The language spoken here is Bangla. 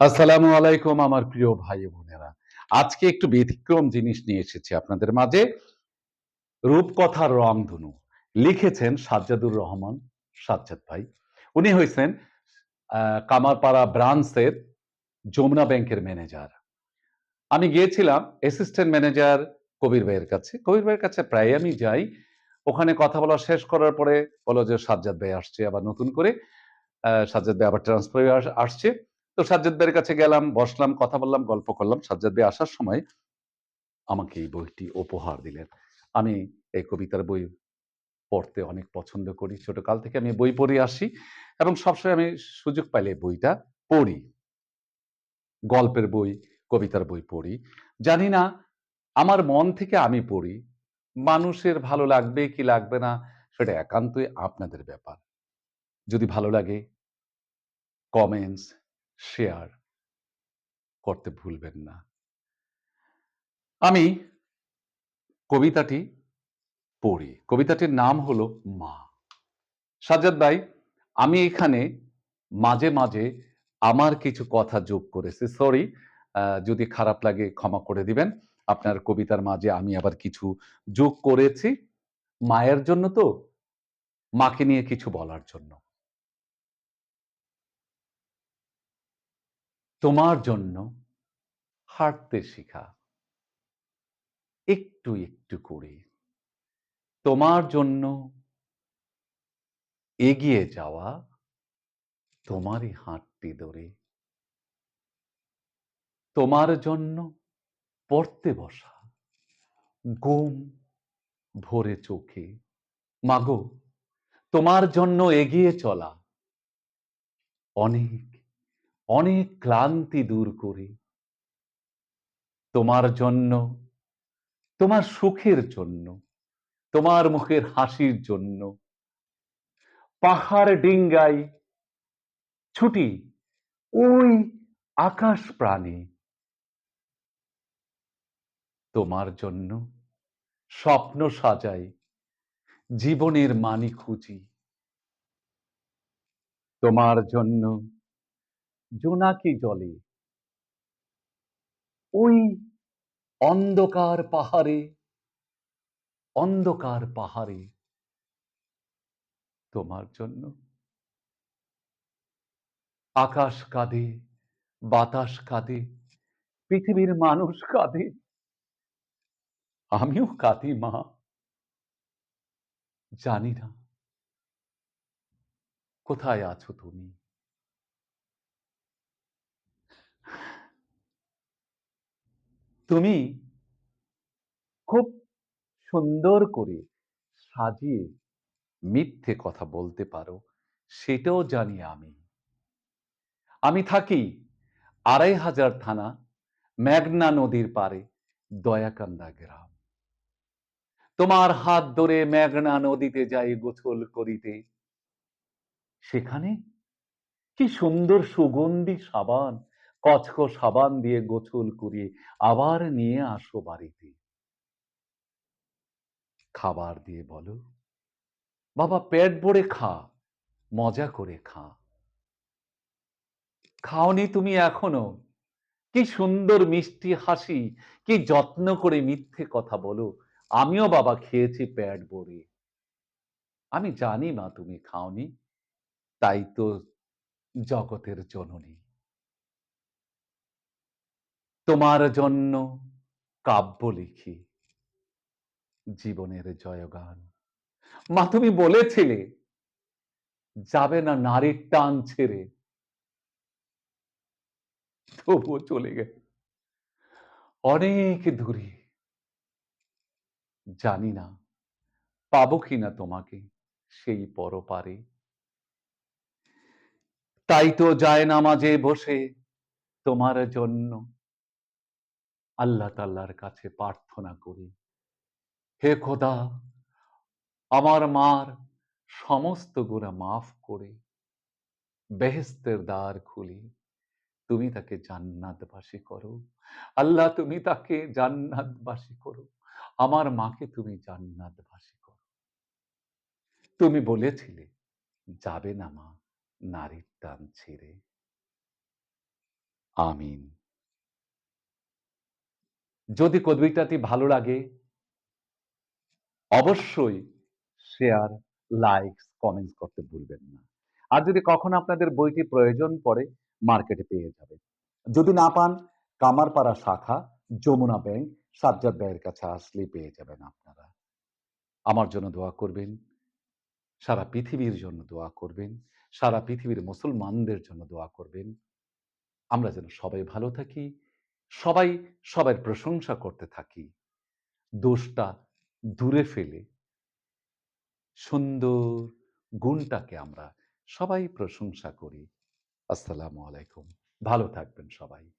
আসসালামু আলাইকুম আমার প্রিয় ভাই বোনেরা। আজকে একটু ব্যতিক্রম জিনিস নিয়ে এসেছি আপনাদের মাঝে। রূপকথার রং রংধনু লিখেছেন সাজ্জাদুর রহমান সাজ্জাদ ভাই। উনি হয়েছেন কামারপাড়া ব্রাঞ্চের যমুনা ব্যাংকের ম্যানেজার। আমি গিয়েছিলাম অ্যাসিস্ট্যান্ট ম্যানেজার কবির ভাইয়ের কাছে। কবির ভাইয়ের কাছে প্রায় আমি যাই। ওখানে কথা বলা শেষ করার পরে বলো যে সাজ্জাদ ভাই আসছে, আবার নতুন করে সাজ্জাদ ভাই আবার ট্রান্সফার আসছে। তো সাজ্জাদ ভাইয়ের কাছে গেলাম, বসলাম, কথা বললাম, গল্প করলাম। সাজ্জাদ ভাই আসার সময় আমাকে এই বইটি উপহার দিলেন। আমি এই কবিতার বই পড়তে অনেক পছন্দ করি। ছোটকাল থেকে আমি বই পড়ে আসি এবং সবসময় আমি সুযোগ পাইলে বইটা পড়ি। গল্পের বই, কবিতার বই পড়ি। জানি না, আমার মন থেকে আমি পড়ি। মানুষের ভালো লাগবে কি লাগবে না, সেটা একান্তই আপনাদের ব্যাপার। যদি ভালো লাগে কমেন্টস শেয়ার করতে ভুলবেন না। আমি কবিতাটি পড়ি। কবিতাটির নাম হলো মা। সাজ্জাদ ভাই, আমি এখানে মাঝে মাঝে আমার কিছু কথা যোগ করেছি। সরি যদি খারাপ লাগে ক্ষমা করে দিবেন। আপনার কবিতার মাঝে আমি আবার কিছু যোগ করেছি মায়ের জন্য তো, মাকে নিয়ে কিছু বলার জন্য। তোমার জন্য হাঁটতে শিখা। একটু একটু করে। তোমার জন্য এগিয়ে যাওয়া তোমারই হাঁটটি ধরে। তোমার জন্য পড়তে বসা, ঘুম ভরে চোখে। মাগো, তোমার জন্য এগিয়ে চলা অনেক অনেক ক্লান্তি দূর করে। তোমার জন্য, তোমার সুখের জন্য, তোমার মুখের হাসির জন্য। পাহাড় ডিঙ্গাই ছুটি ওই আকাশ প্রাণী। তোমার জন্য স্বপ্ন সাজাই, জীবনের মানি খুঁজি। তোমার জন্য জোনাকি জলে। ওই অন্ধকার পাহাড়ে অন্ধকার পাহাড়ে তোমার জন্য। আকাশ কাঁদে, বাতাস কাঁদে, পৃথিবীর মানুষ কাঁদে। আমিও কাঁদি, মা। জানি না। কোথায় আছো তুমি? তুমি খুব সুন্দর করে সাজিয়ে মিথ্যে কথা বলতে পারো, সেটাও জানি আমি। আমি থাকি আড়াই হাজার থানা মেঘনা নদীর পারে দয়াকান্দা গ্রাম। তোমার হাত ধরে মেঘনা নদীতে যাই গোছল করিতে। সেখানে কি সুন্দর সুগন্ধি সাবান কচক সাবান দিয়ে গোছল করিয়ে আবার নিয়ে আসো বাড়িতে। খাবার দিয়ে বলো, বাবা পেট ভরে খা, মজা করে খা। খাওনি তুমি এখনও? কি সুন্দর মিষ্টি হাসি, কি যত্ন করে মিথ্যে কথা বলো। আমিও বাবা খেয়েছি পেট ভরে। আমি জানি মা তুমি খাওনি, তাই তো জগতের জননী। তোমার জন্য কাব্য লিখি, জীবনের জয়গান। মা, তুমি বলেছিলে, যাবে না নারীর টান ছেড়ে। তবুও চলে গেল। অনেক দূরে। জানি না, পাবো কিনা তোমাকে সেই পরপারে। তাই তো যায় না মাঝে বসে তোমার জন্য আল্লাহ তাল্লার কাছে প্রার্থনা করি। হে খোদা, আমার মার সমস্ত গুণা মাফ করে বেহেস্তের দ্বার খুলি। তুমি তাকে জান্নাতবাসী করো। আল্লাহ, তুমি তাকে জান্নাতবাসী করো। আমার মাকে তুমি জান্নাতবাসী করো। তুমি বলেছিলে, যাবে না মা, নারীর টান ছেড়ে। আমিন। যদি কবিতাটি ভালো লাগে অবশ্যই শেয়ার, লাইকস, কমেন্টস করতে ভুলবেন না। আর যদি কখনো আপনাদের বইটি প্রয়োজন পড়ে মার্কেটে পেয়ে যাবেন। যদি না পান কামারপাড়া শাখা, যমুনা ব্যাংক, সাজ্জাদ ভাইয়ের কাছে আসলেই পেয়ে যাবেন আপনারা। আমার জন্য দোয়া করবেন। সারা পৃথিবীর জন্য দোয়া করবেন। সারা পৃথিবীর মুসলমানদের জন্য দোয়া করবেন। আমরা যেন সবাই ভালো থাকি। সবাই সবার প্রশংসা করতে থাকি। দোষটা দূরে ফেলে সুন্দর গুণটাকে আমরা সবাই প্রশংসা করি। আসসালামু আলাইকুম। ভালো থাকবেন সবাই।